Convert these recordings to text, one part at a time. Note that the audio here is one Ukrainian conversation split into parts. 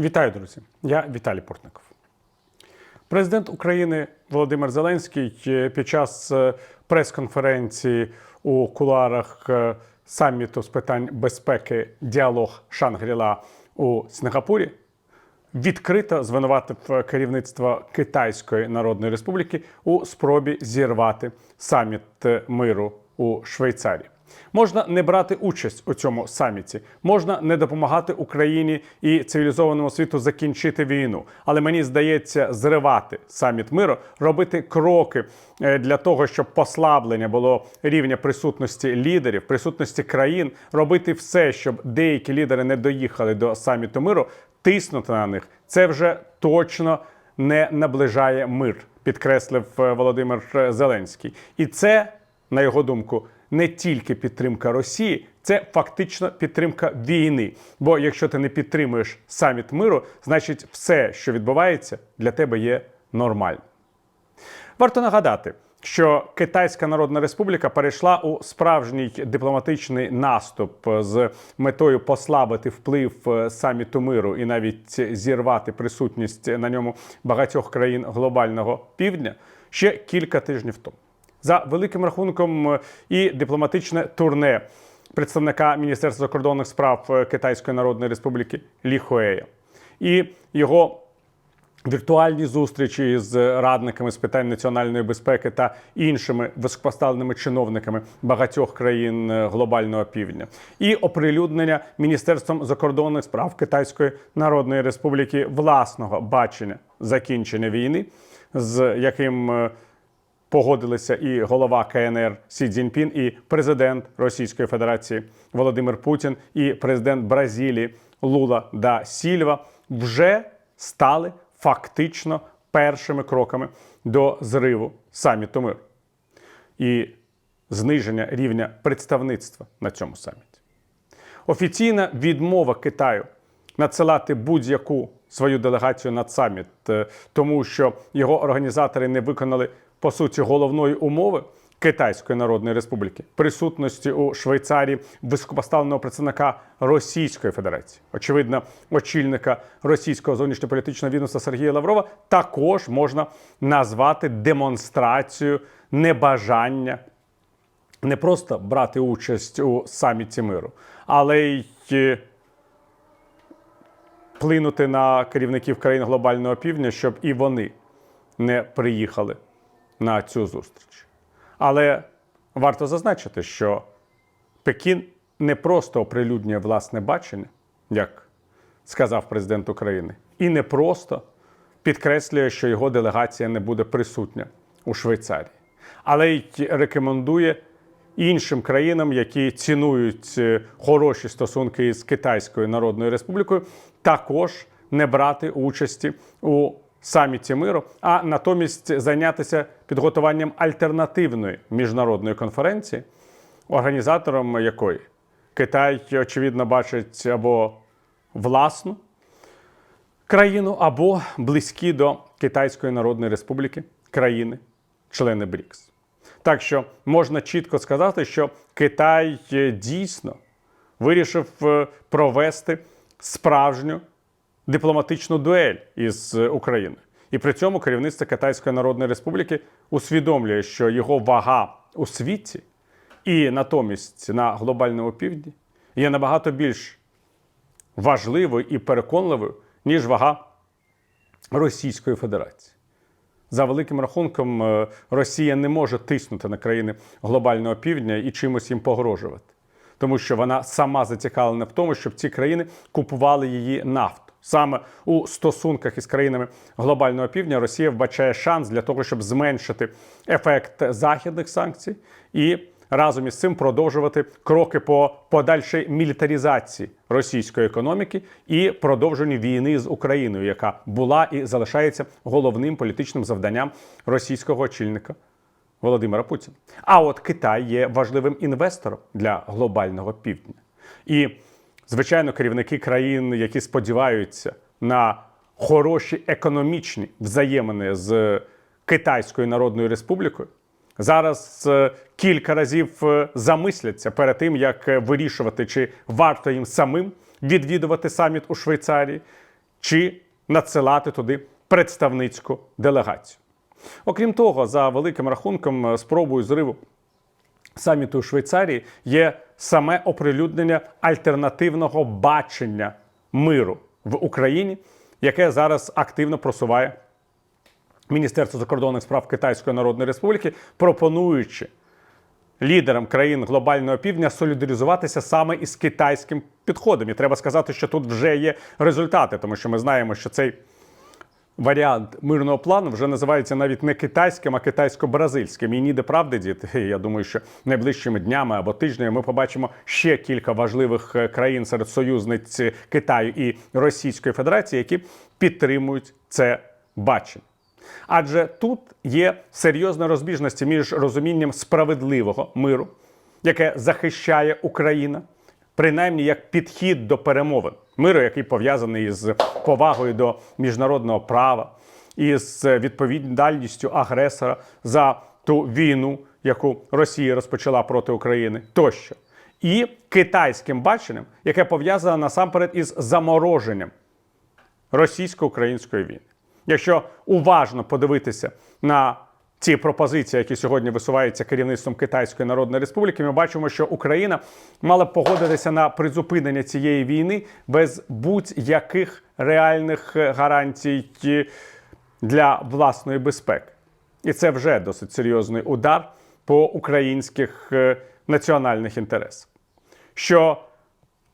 Вітаю, друзі! Я Віталій Портников. Президент України Володимир Зеленський е, під час е, прес-конференції у кулуарах е, саміту з питань безпеки Діалог Шангріла у Сингапурі відкрито звинуватив керівництво Китайської Народної Республіки у спробі зірвати саміт миру у Швейцарії. Можна не брати участь у цьому саміті, можна не допомагати Україні і цивілізованому світу закінчити війну. Але мені здається, зривати саміт миру, робити кроки е, для того, щоб послаблення було рівня присутності лідерів, присутності країн, робити все, щоб деякі лідери не доїхали до саміту миру, тиснути на них. Це вже точно не наближає мир, підкреслив е, Володимир Зеленський. І це, на його думку, не тільки підтримка Росії, це фактично підтримка війни. Бо якщо ти не підтримуєш саміт миру, значить все, що відбувається, для тебе є нормальним. Варто нагадати, що Китайська Народна Республіка перейшла у справжній дипломатичний наступ з метою послабити вплив е, саміту миру і навіть зірвати присутність на ньому багатьох країн глобального півдня ще кілька тижнів тому. За великим рахунком, е, і дипломатичне турне представника Міністерства закордонних справ е, Китайської Народної Республіки Лі Хуея. І його віртуальні зустрічі з радниками з питань національної безпеки та іншими високопоставленими чиновниками багатьох країн е, глобального півдня, і оприлюднення міністерством закордонних справ Китайської Народної Республіки власного бачення закінчення війни, з яким погодилися і голова КНР Сі Цзіньпін, і президент Російської Федерації Володимир Путін, і президент Бразилії Лула да Сільва вже стали фактично першими кроками до зриву саміту миру і зниження рівня представництва на цьому саміті. Офіційна відмова Китаю надсилати будь-яку свою делегацію на саміт, е, тому що його організатори не виконали по суті головної умови Китайської Народної Республіки присутності у Швейцарії високопоставленого представника Російської Федерації, очевидно, очільника російського зовнішньополітичного відомства Сергія Лаврова, також можна назвати демонстрацією небажання не просто брати участь у саміті миру, але й е, вплинути на керівників країн глобального півдня, щоб і вони не приїхали на цю зустріч. Але варто зазначити, що Пекін не просто оприлюднює власне бачення, як сказав президент України, і не просто підкреслює, що його делегація не буде присутня у Швейцарії, але й рекомендує іншим країнам, які цінують е, хороші стосунки із Китайською Народною Республікою, також не брати участі у саміті миру, а натомість зайнятися підготуванням альтернативної міжнародної конференції, організатором якої Китай, очевидно, бачить або власну країну, або близькі до Китайської Народної Республіки країни, члени БРІКС. Так що можна чітко сказати, що Китай е, дійсно вирішив е, провести справжню дипломатичну дуель із е, Україною. І при цьому керівництво Китайської Народної Республіки усвідомлює, що його вага у світі і натомість на глобальному півдні є набагато більш важливою і переконливою, ніж вага Російської Федерації. За великим рахунком, е, Росія не може тиснути на країни глобального півдня і чимось їм погрожувати, тому що вона сама зацікавлена в тому, щоб ці країни купували її нафту. Саме у стосунках із країнами глобального півдня Росія вбачає шанс для того, щоб зменшити ефект західних санкцій і разом із цим продовжувати кроки по подальшій мілітарізації російської економіки і продовженню війни з Україною, яка була і залишається головним політичним завданням російського очільника Володимира Путіна. А от Китай є важливим інвестором для глобального півдня. І звичайно, керівники країн, які сподіваються на хороші економічні взаємини з Китайською Народною Республікою, зараз е, кілька разів е, замисляться перед тим, як е, вирішувати, чи варто їм самим відвідувати саміт у Швейцарії, чи надсилати туди представницьку делегацію. Окрім того, за великим рахунком, спробою зриву саміту у Швейцарії є саме оприлюднення альтернативного бачення миру в Україні, яке зараз активно просуває Міністерство закордонних справ Китайської Народної Республіки, пропонуючи лідерам країн глобального півдня солідаризуватися саме із китайським підходом. І треба сказати, що тут вже є результати, тому що ми знаємо, що цей варіант мирного плану вже називається навіть не китайським, а китайсько-бразильським. І ніде правди діти. Я думаю, що найближчими днями або тижнями ми побачимо ще кілька важливих е, країн серед союзниць Китаю і Російської Федерації, які підтримують це бачення. Адже тут є серйозна розбіжності між розумінням справедливого миру, яке захищає Україна, принаймні як підхід до перемовин, миру, який пов'язаний з повагою до міжнародного права і з відповідальністю агресора за ту війну, яку Росія розпочала проти України, тощо. І китайським баченням, яке пов'язане насамперед із замороженням російсько-української війни. Якщо уважно подивитися на ці пропозиції, які сьогодні висуваються керівництвом Китайської Народної Республіки, ми бачимо, що Україна мала б погодитися на призупинення цієї війни без будь-яких реальних е, гарантій для власної безпеки. І це вже досить серйозний удар по українських е, національних інтересах. Що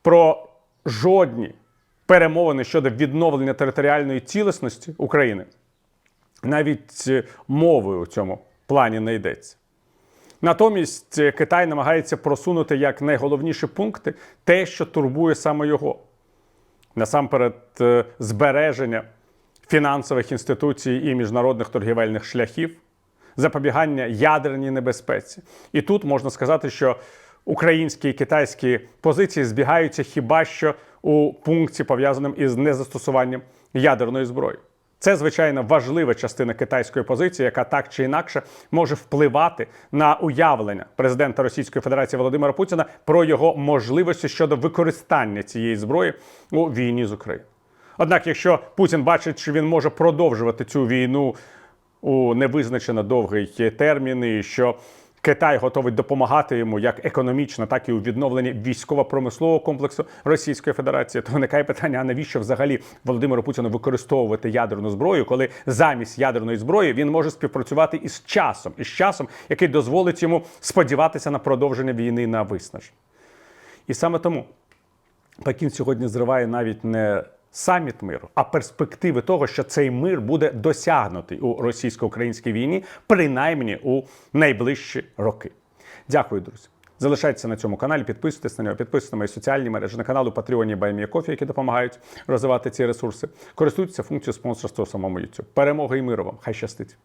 про жодні перемовини щодо відновлення територіальної цілісності України навіть е, мовою у цьому плані не йдеться. Натомість е, Китай намагається просунути як найголовніші пункти те, що турбує саме його. Насамперед, е, збереження фінансових інституцій і міжнародних торгівельних шляхів, запобігання ядерній небезпеці. І тут можна сказати, що українські і китайські позиції збігаються хіба що у пункті, пов'язаному із незастосуванням ядерної зброї. Це звичайно важлива частина китайської позиції, яка так чи інакше може впливати на уявлення президента Російської Федерації Володимира Путіна про його можливості щодо використання цієї зброї у війні з Україною. Однак, якщо Путін бачить, що він може продовжувати цю війну у невизначено довгий термін, і що Китай готовий допомагати йому як економічно, так і у відновленні військово-промислового комплексу Російської Федерації. То виникає питання: а навіщо взагалі Володимиру Путіну використовувати ядерну зброю, коли замість ядерної зброї він може співпрацювати із часом, із часом, який дозволить йому сподіватися на продовження війни на виснаження. І саме тому Пекін сьогодні зриває навіть не саміт миру, а перспективи того, що цей мир буде досягнутий у російсько-українській війні, принаймні у найближчі роки. Дякую, друзі. Залишайтеся на цьому каналі, підписуйтесь на нього, підписуйтесь на мої соціальні мережі на канал у Патреоні Баймія які допомагають розвивати ці ресурси. Користуйтеся функцією спонсорства у самому YouTube. Перемоги і миру вам! Хай щастить!